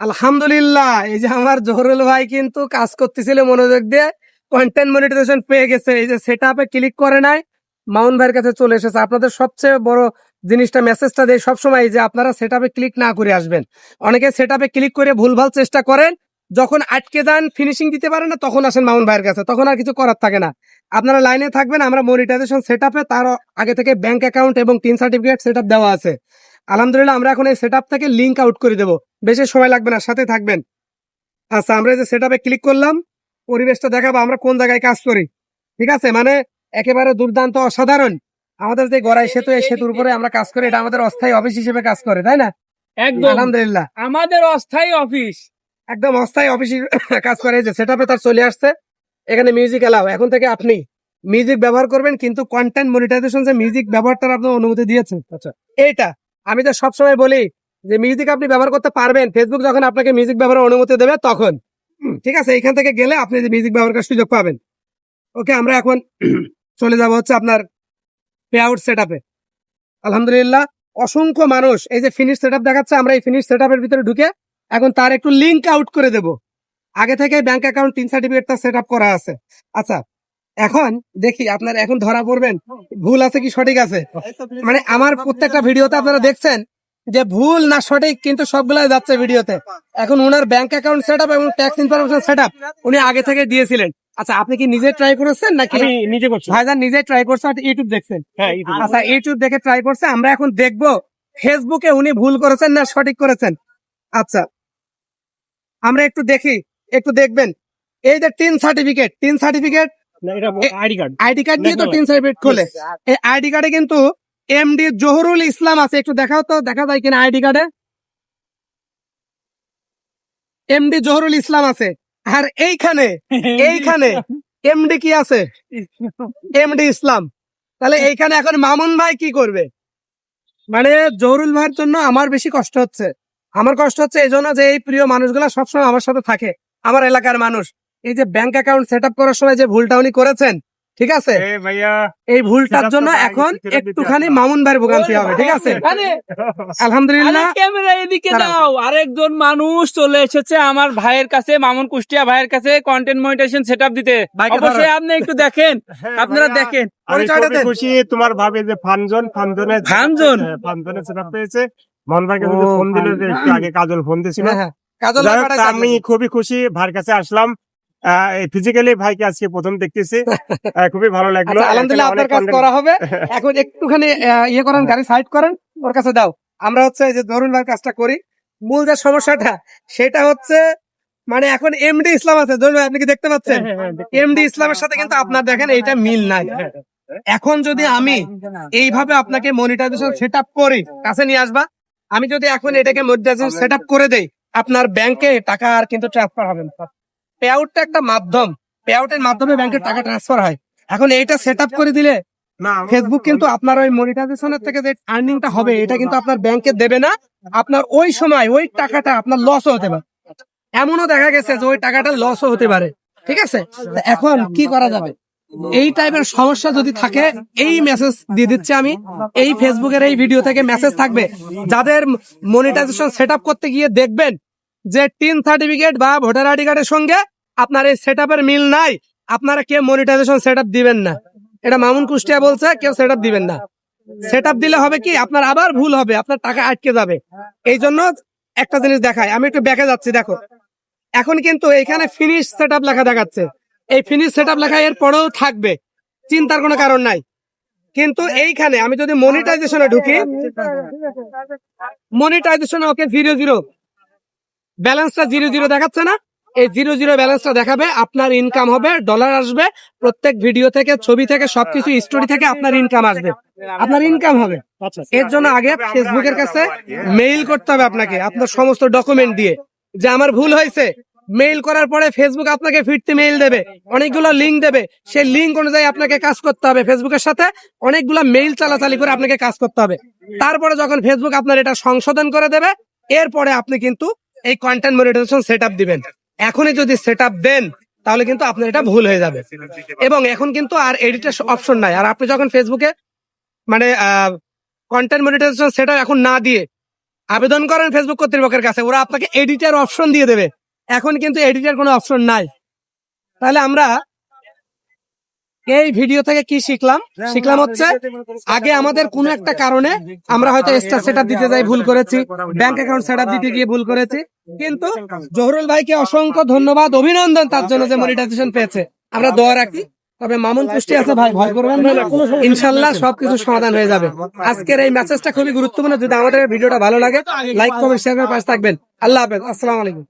আলহামদুলিল্লাহ, এই যে আমার জহরুল ভাই কিন্তু কাজ করতেছিল মনোযোগ দিয়ে কন্টেন্ট মনিটাইজেশন পেয়ে গেছে। এই যে সেট আপে ক্লিক করে নাই মাউন ভাইয়ের কাছে চলে এসেছে। আপনাদের সবচেয়ে বড় জিনিসটা মেসেজটা দেয় সবসময় যে আপনারা সেট আপে ক্লিক না করে আসবেন। অনেকে সেট আপে ক্লিক করে ভুলভাল চেষ্টা করেন, যখন আটকে যান ফিনিশিং দিতে পারেন না, তখন আসেন মাউন ভাইয়ের কাছে। তখন আর কিছু করার থাকে না। আপনারা লাইনে থাকবেন, আমরা মনিটাইজেশন সেট আপে তার আগে থেকে ব্যাংক অ্যাকাউন্ট এবং তিন সার্টিফিকেট সেট দেওয়া আছে। আলহামদুলিল্লাহ আমরা এখন এই সেট থেকে লিঙ্ক আউট করে দেবো। বেশি সময় লাগবে না সাথে থাকবেন। আচ্ছা আমরা যে সেট ক্লিক করলাম পরিবেশটা দেখাবো আমরা কোন জায়গায় কাজ করি। ঠিক আছে? মানে একেবারে দুর্দান্ত অসাধারণ। আমাদের যে গড়াই সেতু এই সেতুর উপরে আমরা কাজ করি এটা আমাদের অস্থায়ী অফিস হিসেবে কাজ করে তাই না? একদম। আলহামদুলিল্লাহ। আমাদের অস্থায়ী অফিস একদম অস্থায়ী অফিস কাজ করে এই যে সেট তার চলে আসছে। এখানে মিউজিক এলাও এখন থেকে আপনি মিউজিক ব্যবহার করবেন কিন্তু কন্টেন্ট মনিটাইজেশন যে মিউজিক ব্যবহারটার আপনার অনুমতি দিয়েছেন। আচ্ছা এইটা। আমি তো সবসময় বলি যে মিউজিক আপনি ব্যবহার করতে পারবেন। ফেসবুক যখন আপনাকে মিউজিক ব্যবহারের অনুমতি দেবে তখন। ঠিক আছে? এখান থেকে গেলে আপনি যে মিউজিক ব্যবহার করার সুযোগ পাবেন। ওকে, আমরা এখন চলে যাব হচ্ছে আপনার পে আউট সেট আপে আলহামদুলিল্লাহ, অসংখ্য মানুষ এই যে ফিনিশ সেট দেখাচ্ছে, আমরা এই ফিনিশ সেট ভিতরে ঢুকে এখন তার একটু লিঙ্ক আউট করে দেব। আগে থেকে ব্যাংক অ্যাকাউন্ট তিন সার্টিফিকেটটা সেট আপ করা আছে। আচ্ছা এখন দেখি আপনার এখন ধরা পড়বেন। ভুল আছে কি সঠিক আছে? মানে আমার প্রত্যেকটা ভিডিওতে আপনারা দেখছেন যে ভুল না সঠিক কিন্তু সবগুলাই যাচ্ছে ভিডিওতে। এখন ওনার ব্যাংক অ্যাকাউন্ট সেট আপ এবং ট্যাক্স ইনফরমেশন সেট আপ উনি আগে থেকে দিয়েছিলেন। আচ্ছা আপনি কি নিজে ট্রাই করেছেন নাকি? নিজে করছি। ভাইজান নিজে ট্রাই করছে আর ইউটিউব দেখছেন? হ্যাঁ আচ্ছা ইউটিউব দেখে ট্রাই করছে আমরা এখন দেখব ফেসবুকে উনি ভুল করেছেন না সঠিক করেছেন। আচ্ছা আমরা একটু দেখি একটু দেখবেন। এই যে TIN certificate TIN certificate ID card. ID card দিয়ে তো তিন সার্টিফিকেট খোলে। এই আইডি কার্ডে কিন্তু এমডি জহুরুল ইসলাম আছে একটু দেখাও তো দেখা যায় কিনা আইডি কার্ডে? এমডি জহুরুল ইসলাম আছে। আর এইখানে এইখানে এমডি কি আছে? এমডি ইসলাম। তাহলে এইখানে এখন মামুন ভাই কি করবে? মানে জহুরুল ভাইয়ের জন্য আমার বেশি কষ্ট হচ্ছে। আমার কষ্ট হচ্ছে এই জন্য যে এই প্রিয় মানুষগুলা সবসময় আমার সাথে থাকে আমার এলাকার মানুষ। এই যে ব্যাংক অ্যাকাউন্ট সেট করার সময় যে ভুলটা উনি করেছেন ঠিক আছে? এই ভুলটার জন্য এখন একটুখানি মামুন ভাইয়ের ভোগান্তি হবে ঠিক আছে? আলহামদুলিল্লাহ। ক্যামেরা এদিকে দাও আরেকজন মানুষ চলে এসেছে আমার ভাইয়ের কাছে মামুন কুষ্টিয়া ভাইয়ের কাছে কন্টেন্ট মনিটেশন সেটআপ দিতে। অবশ্যই আপনি একটু দেখেন হ্যাঁ, আপনারা দেখেন। আমি খুবই খুশি তোমার ভাবে যে ফানজন ফানজনে? ফানজন? ফানজনে সেটা পেয়েছে মন ভাইকে ফোন দিলে একটু আগে কাজল ফোন দিয়েছিল হ্যাঁ, হ্যাঁ। আমি খুবই খুশি ভাইয়ের কাছে আসলাম। ফিজিক্যালি ভাইকে আজকে প্রথম দেখতেছি। খুবই ভালো লাগল। আচ্ছা আলহামদুলিল্লাহ আপনার কাজ করা হবে। এখন একটুখানি ইয়ে করেন গাড়ি সাইড করেন ওর কাছে দাও। আমরা হচ্ছে যে ধরুন ভাই কাজটা করি। মূল যে সমস্যাটা সেটা হচ্ছে মানে এখন এমডি ইসলাম আছে। ধরুন ভাই, আপনি কি দেখতে পাচ্ছেন? এমডি ইসলামের সাথে কিন্তু আপনার দেখেন এইটা মিল নাই। এখন যদি আমি এইভাবে আপনাকে মনিটাইজেশন সেট আপ করি কাছে নিয়ে আসবা। আমি যদি এখন এটাকে মনিটাইজেশন সেট আপ করে দেই আপনার ব্যাংকে টাকা আর কিন্তু ট্রান্সফার হবে না। পে আউটটা একটা মাধ্যম। পে আউটের মাধ্যমে ব্যাংকে টাকা ট্রান্সফার হয়। এখন এইটা সেট আপ করে দিলে না ফেসবুক কিন্তু আপনার ওই মনিটাইজেশনের থেকে যে আর্নিংটা হবে এটা কিন্তু আপনার ব্যাংকে দেবে না। আপনার ওই সময় ওই টাকাটা আপনার লসও হতে পারে। এমনও দেখা গেছে যে ওই টাকাটা লসও হতে পারে। ঠিক আছে? এখন কি করা যাবে? এই টাইপের সমস্যা যদি থাকে এই মেসেজ দিয়ে দিচ্ছি আমি। এই ফেসবুকের এই ভিডিও থেকে মেসেজ থাকবে। যাদের মনিটাইজেশন সেট করতে গিয়ে দেখবেন যে টিন সার্টিফিকেট বা ভোটার আইডি কার্ডের সঙ্গে আপনার এই সেট মিল নাই, আপনারা কেউ মনিটাইজেশন সেট দিবেন না। এটা মামুন কুষ্টিয়া বলছে, কেউ সেট দিবেন না। সেট দিলে হবে কি, আপনার আবার ভুল হবে, আপনার টাকা আটকে যাবে। এই জন্য একটা জিনিস দেখায় আমি একটু ব্যাকে যাচ্ছি, দেখো। এখন কিন্তু এখানে ফিনিশ সেট লেখা দেখাচ্ছে। এই ফিনিশ সেট লেখা এর পরেও থাকবে, চিন্তার কোনো কারণ নাই। কিন্তু এইখানে আমি যদি মনিটাইজেশনে ঢুকি মনিটাইজেশনে ওকে জিরো জিরো ব্যালেন্সটা জিরো জিরো দেখাচ্ছে না। এই জিরো জিরো ব্যালেন্সটা দেখাবে আপনার ইনকাম হবে ডলার আসবে প্রত্যেক ভিডিও থেকে ছবি থেকে সবকিছু স্টোরি থেকে আপনার ইনকাম আসবে। আপনার ইনকাম হবে। আচ্ছা এর জন্য আগে ফেসবুকের কাছে মেইল করতে হবে আপনাকে আপনার সমস্ত ডকুমেন্ট দিয়ে। যে আমার ভুল হয়েছে মেইল করার পরে ফেসবুক আপনাকে ফিরতে মেইল দেবে অনেকগুলো লিঙ্ক দেবে। সেই লিঙ্ক অনুযায়ী আপনাকে কাজ করতে হবে ফেসবুকের সাথে অনেকগুলো মেইল চালাচালি করে আপনাকে কাজ করতে হবে। তারপরে যখন ফেসবুক আপনার এটা সংশোধন করে দেবে এরপরে আপনি কিন্তু এই কন্টেন্ট মনিটাইজেশন সেট দিবেন। এখনই যদি সেট দেন, তাহলে কিন্তু আপনার এটা ভুল হয়ে যাবে। এবং এখন কিন্তু আর এডিটের অপশন নাই। আর আপনি যখন ফেসবুকে মানে কন্টেন্ট মনিটাইজেশন সেট এখন না দিয়ে আবেদন করেন ফেসবুক কর্তৃপক্ষের কাছে, ওরা আপনাকে এডিটের অপশন দিয়ে দেবে। এখন কিন্তু এডিটের কোনো অপশন নাই। তাহলে আমরা এই ভিডিও থেকে কি শিখলাম? শিখলাম হচ্ছে আগে আমাদের কোনো একটা কারণে আমরা হয়তো এক্সট্রা সেট দিতে যাই ভুল করেছি ব্যাংক অ্যাকাউন্ট সেট দিতে গিয়ে ভুল করেছি কিন্তু জহরুল ভাইকে অসংখ্য ধন্যবাদ অভিনন্দন তার জন্য যে মনিটাইজেশন পেয়েছে। আমরা দোয়া রাখি তবে মামুন পুষ্টি আছে ভাই ভয় করবেন না। ইনশাল্লাহ সবকিছু সমাধান হয়ে যাবে। আজকের এই মেসেজটা খুবই গুরুত্বপূর্ণ যদি আমাদের ভিডিওটা ভালো লাগে লাইক কমেন্ট শেয়ার করে পাশে থাকবেন। আল্লাহ হাফেজ আসসালামু আলাইকুম।